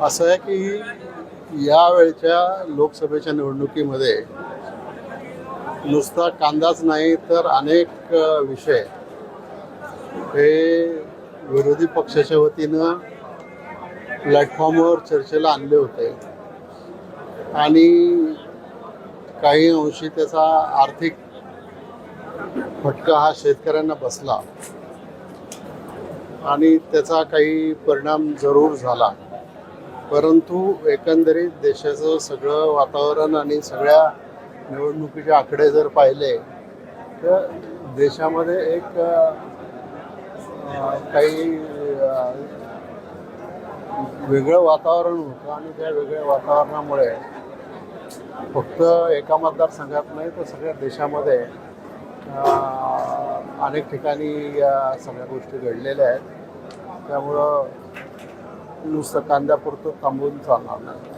असं आहे की यावेळच्या लोकसभेच्या निवडणुकीमध्ये नुसता कांदाच नाही तर अनेक विषय. हे विरोधी पक्षाच्या वतीनं प्लॅटफॉर्मवर चर्चेला आणले होते. आणि काही अंशी त्याचा आर्थिक फटका हा शेतकऱ्यांना बसला. आणि त्याचा काही परिणाम जरूर झाला. परंतु एकंदरीत देशाचं सगळं वातावरण आणि सगळ्या निवडणुकीचे आकडे जर पाहिले तर देशामध्ये एक काही वेगळं वातावरण होतं आणि त्या वेगळ्या वातावरणामुळे फक्त एका मतदारसंघात नाही तर सगळ्या देशामध्ये अनेक ठिकाणी या सगळ्या गोष्टी घडलेल्या आहेत. त्यामुळं नुसतं कांद्यापुरतं थांबून चालणार नाही